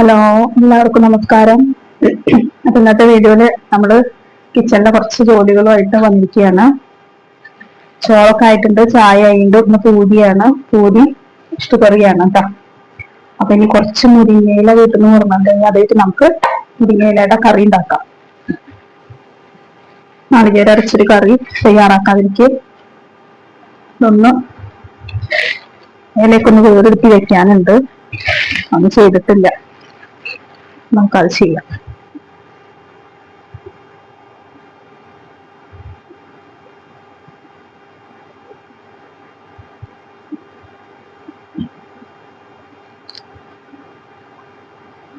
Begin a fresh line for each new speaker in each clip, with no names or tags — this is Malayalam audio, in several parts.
ഹലോ എല്ലാവർക്കും നമസ്കാരം. ഇന്നത്തെ വീഡിയോയിൽ നമ്മൾ കിച്ചണിലെ കുറച്ച് ജോലികളുമായിട്ട് വന്നിരിക്കുകയാണ്. ചോറൊക്കെ ആയിട്ടുണ്ട് ചായ ആയിട്ടുണ്ട് ഒന്ന് പൂരിയാണ്. പൂരി ഇഷ്ടക്കറിയാണ് കേട്ടോ അപ്പൊ ഇനി കുറച്ച് മുരിങ്ങയില വീട്ടിൽ നിന്ന് പറഞ്ഞിട്ടുണ്ടെങ്കിൽ അതായിട്ട് നമുക്ക് മുരിങ്ങയിലയുടെ കറി ഉണ്ടാക്കാം. നാളികേര അരച്ചൊരു കറി തയ്യാറാക്കാതിരിക്കെ. ഇതൊന്ന് ഇലയൊക്കെ വേറെടുത്തി വെക്കാനുണ്ട്. ഒന്നും ചെയ്തിട്ടില്ല. നമുക്കത് ചെയ്യാം.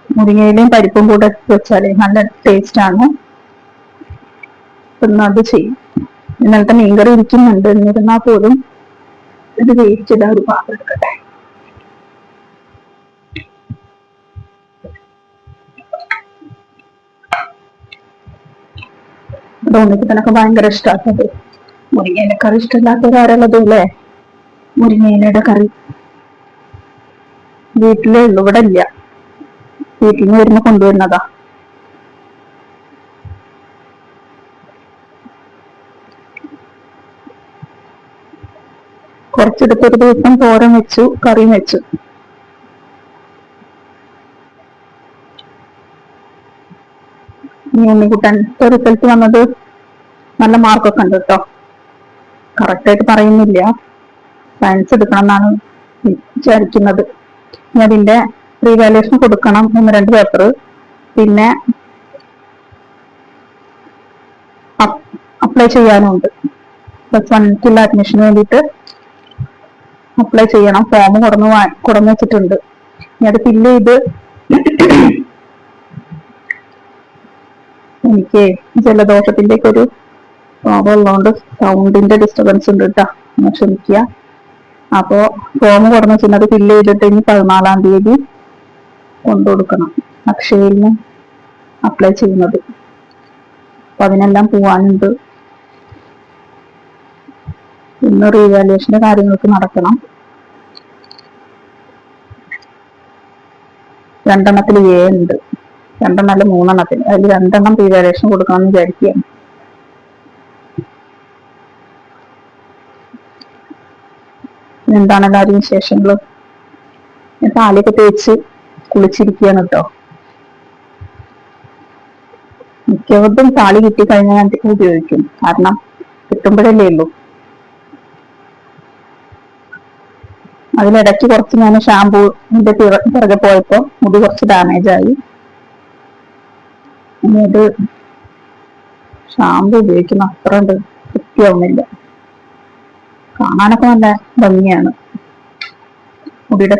മുരിങ്ങയിലയും പരിപ്പും കൂടെ വെച്ചാൽ നല്ല ടേസ്റ്റ് ആണ്. അത് ചെയ്യും. ഇന്നലത്തെ മീൻകറി ഇരിക്കുന്നുണ്ട്. എന്നിരുന്നാൽ പോലും ഇത് വേവിച്ചിടാൻ ഒരു പാത്രം എടുക്കട്ടെ ധോണിക്കത്തിനൊക്കെ ഭയങ്കര ഇഷ്ടമാക്കുന്നത് മുരിങ്ങയില കറി ഇഷ്ടമില്ലാത്തവരാരുള്ളത് അല്ലേ മുരിങ്ങയിലയുടെ കറി. വീട്ടിലേ ഉള്ളു ഇവിടെ ഇല്ല വീട്ടിൽ നിന്ന് വരുന്ന കൊണ്ടുവരുന്നതാ. കുറച്ചെടുത്തൊരു ദിവസം തോരൻ വെച്ചു കറിയും വെച്ചു. ഇപ്പൊ റിസൾട്ട് വന്നത് നല്ല മാർക്കൊക്കെ ഉണ്ട് കേട്ടോ കറക്റ്റ് ആയിട്ട് പറയുന്നില്ല. സയൻസ് എടുക്കണം എന്നാണ് വിചാരിക്കുന്നത്. ഇനി അതിന്റെ റീവാലുവേഷൻ കൊടുക്കണം ഒന്ന് രണ്ട് പേപ്പർ പിന്നെ അപ്ലൈ ചെയ്യാനുണ്ട്. പ്ലസ് വണ്ണിക്കുള്ള അഡ്മിഷന് വേണ്ടിയിട്ട് അപ്ലൈ ചെയ്യണം. ഫോം കൊടുന്ന് കൊടുന്ന് വെച്ചിട്ടുണ്ട്. ഇനി അത് ഫില്ല് ചെയ്ത് എനിക്ക് ജലദോഷത്തിന്റെ ഒക്കെ ഒരു പ്രോബ്ലം ഉള്ളതുകൊണ്ട് സൗണ്ടിന്റെ ഡിസ്റ്റർബൻസ് ഉണ്ട് കേട്ടോ ഒന്ന് ക്ഷമിക്കുക. അപ്പോ ഫോം കുറഞ്ഞ വെച്ചിട്ട് ഫില്ല് ചെയ്തിട്ട് ഇനി പതിനാലാം തീയതി കൊണ്ടുകൊടുക്കണം അക്ഷയയിൽ നിന്ന് അപ്ലൈ ചെയ്യുന്നത്. അപ്പൊ അതിനെല്ലാം പോവാനുണ്ട്. ഇന്ന് റീവാലുവേഷന്റെ കാര്യങ്ങൾക്ക് നടക്കണം. രണ്ടെണ്ണത്തിൽ എ ഉണ്ട്. രണ്ടെണ്ണം അല്ല മൂന്നെണ്ണത്തിന്. അതിൽ രണ്ടെണ്ണം റീവാലുവേഷൻ കൊടുക്കണം എന്ന് വിചാരിക്കുകയാണ്. എന്താണ് എല്ലാവരും വിശേഷങ്ങൾ താലിയൊക്കെ തേച്ച് കുളിച്ചിരിക്കുകയാണ് കേട്ടോ മിക്കവർക്കും താളി കിട്ടിക്കഴിഞ്ഞാൽ ഞാൻ ഉപയോഗിക്കും. കാരണം കിട്ടുമ്പോഴല്ലേ ഉള്ളൂ. അതിലിടയ്ക്ക് കുറച്ച് ഞാൻ ഷാമ്പൂന്റെ പിറകെ പോയപ്പോൾ മുടി കുറച്ച് ഡാമേജ് ആയി. ഇത് ഷാമ്പു ഉപയോഗിക്കുന്ന അത്ര ഉണ്ട് വൃത്തിയാവുന്നില്ല കാണാനൊക്കെ നല്ല ഭംഗിയാണ്. മുടിയുടെ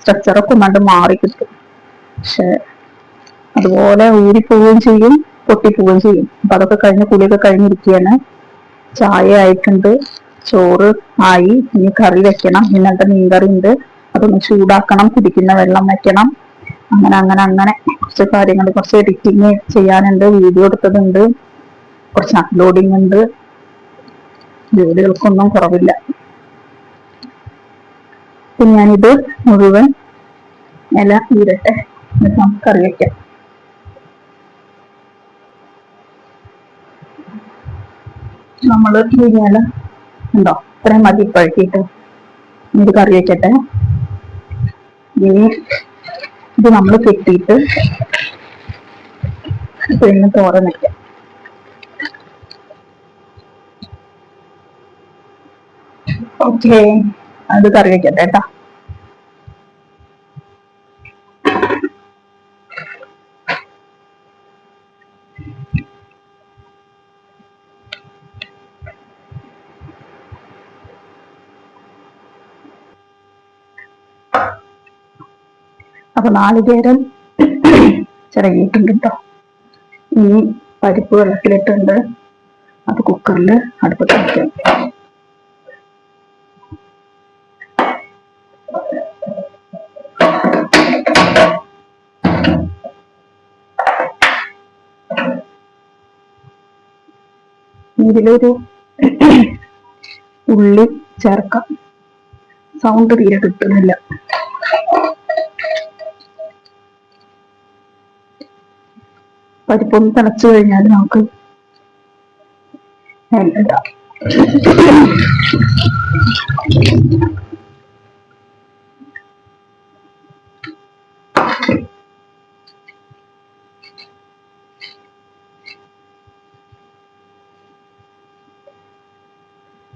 സ്ട്രക്ചറൊക്കെ ഒന്നാണ്ട് മാറി കിട്ടും. പക്ഷെ അതുപോലെ ഊരിപ്പോവുകയും ചെയ്യും പൊട്ടിപ്പോവുകയും ചെയ്യും. അപ്പൊ അതൊക്കെ കഴിഞ്ഞ് കുളിയൊക്കെ കഴിഞ്ഞിരിക്കുകയാണ്. ചായ ആയിട്ടുണ്ട്. ചോറ് ആയി. ഇനി കറി വെക്കണം. ഇന്നത്തെ മീൻകറി ഉണ്ട് അതൊന്ന് ചൂടാക്കണം കുടിക്കുന്ന വെള്ളം വെക്കണം അങ്ങനെ അങ്ങനെ അങ്ങനെ കുറച്ച് കാര്യങ്ങൾ കുറച്ച് എഡിറ്റിങ് ചെയ്യാനുണ്ട് വീഡിയോ എടുത്തതുണ്ട് കുറച്ച് അപ്ലോഡിങ് ഉണ്ട്. ജോലികൾക്കൊന്നും കുറവില്ല. അപ്പം ഞാനിത് മുഴുവൻ ഇല ഈരട്ടെ എന്നിട്ട് നമുക്ക് കറി വെക്കാം. നമ്മൾ ഇല ഉണ്ടോ? ഇത്രയും മതി പഴുക്കിയിട്ട് ഇത് കറി വയ്ക്കട്ടെ ഇനി ഇത് നമ്മൾ കെട്ടിയിട്ട് പിന്നെ തോരൻ വെക്കാം. ഓക്കെ അത് കറി വെക്കട്ടെ കേട്ടാ അപ്പൊ നാളികേരം ചിറകിയിട്ടുണ്ട് കേട്ടോ. ഇനി പരിപ്പ് വെള്ളത്തിലിട്ടുണ്ട്. അത് കുക്കറിൽ അടുപ്പത്ത് വയ്ക്കാം ഇതിലൊരു ഉള്ളി ചേർക്കാം. സൗണ്ട് തീരെ കിട്ടുന്നില്ല. പരിപ്പൊന്ന് തിളച്ചു കഴിഞ്ഞാൽ നമുക്ക് ഇടാം.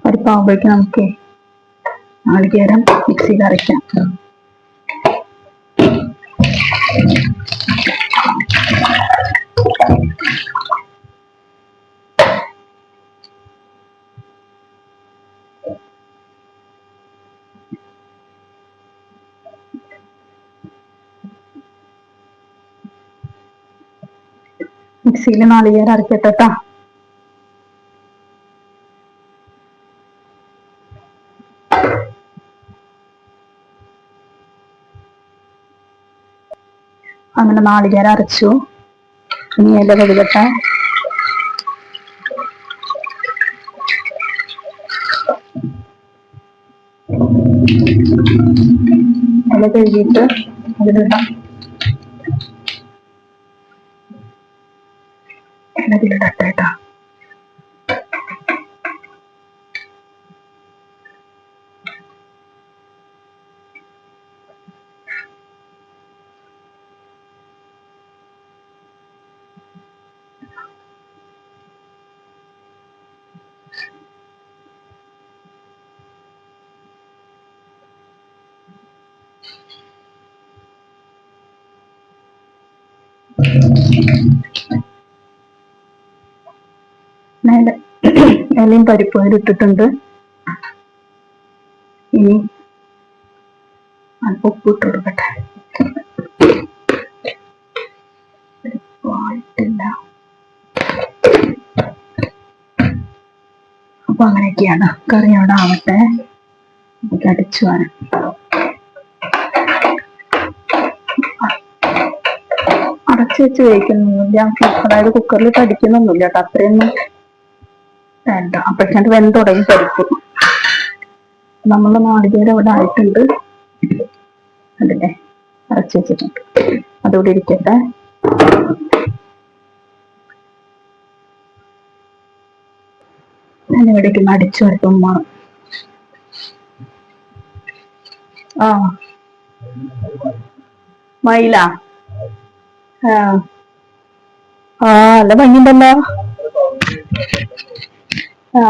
പരിപ്പാകുമ്പോഴേക്കും നമുക്ക് നാളികേരം മിക്സിയിൽ അരയ്ക്കാം. മിക്സിയിൽ നാളികേരം അരക്കട്ടെ ട്ടാ. അങ്ങനെ നാളികേരം അരച്ചു. ഇനി ഇല കഴുകട്ടെ. ഇല കഴുകിയിട്ട് അതിലിടാം. ഇല ഇതിലിടട്ടെ കേട്ടോ മേലെ ഇലയും പരിപ്പും ഇട്ടിട്ടുണ്ട്. ഇനി ഉപ്പ് ഇട്ട് കൊടുക്കട്ടെ. അപ്പൊ അങ്ങനെയൊക്കെയാണ്. കറി അവിടെ ആവട്ടെ. അടിച്ചു വരാം. അടച്ചു വെച്ച് കഴിക്കുന്നൊന്നുമില്ല അതായത് കുക്കറിൽ അടിക്കുന്നൊന്നുമില്ല കേട്ടോ. അത്രയൊന്നും വേണ്ട. അപ്പോഴേക്കും വെന്ത് തുടങ്ങി പരിപ്പ് നമ്മളെ നാളികേരം ഇവിടെ ആയിട്ടുണ്ട്. അതില്ലേ അരച്ചു വെച്ചിട്ടുണ്ട്. അതുകൂടി ഇരിക്കട്ടെ. ഒന്ന് അടിച്ചു വരട്ടും ആ. മയില. ആ. ആ നല്ല ഭംഗിയുണ്ടല്ലോ. ആ.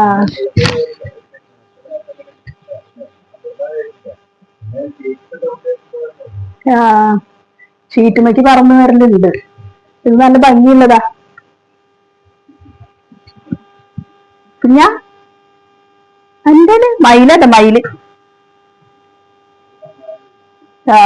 ചീറ്റുമയ്ക്ക് പറന്നു വരലുണ്ട്. ഇത് നല്ല ഭംഗിയുള്ളതാ. പിന്നെ എന്താണ്? മയിലല്ല മയിൽ. ആ.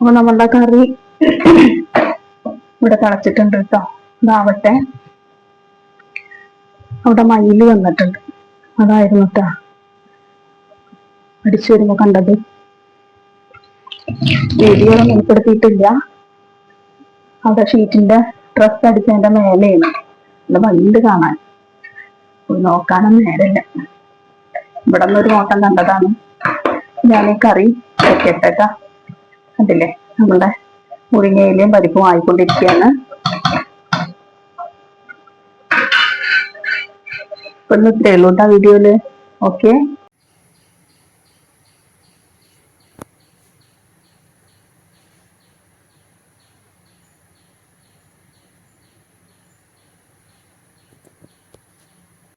അപ്പൊ നമ്മളുടെ കറി ഇവിടെ തിളച്ചിട്ടുണ്ട് കേട്ടോ. ഇതാവട്ടെ. അവിടെ മയിൽ വന്നിട്ടുണ്ട്. അതായിരുന്നു കേട്ടോ. അടിച്ചു വരുമ്പോ കണ്ടത്. വീഡിയോ ഒന്നും ഉൾപ്പെടുത്തിയിട്ടില്ല. അവിടെ ഷീറ്റിന്റെ ഡ്രസ് അടിച്ചതിന്റെ മേലെയാണ്. നല്ല ഭംഗിയുണ്ട് കാണാൻ. നോക്കാനും നേരമില്ല. ഇവിടെ നിന്നൊരു നോട്ടം കണ്ടതാണ്. ഞാൻ ഈ കറി വെക്കട്ടെ അതില്ലേ നമ്മുടെ മുരിങ്ങയിലയും പരിപ്പും ആയിക്കൊണ്ടിരിക്കുകയാണ്. ഇപ്പൊ ഇന്ന് ഇത്രയേ ഉള്ളൂ വീഡിയോയിൽ. ഓക്കെ.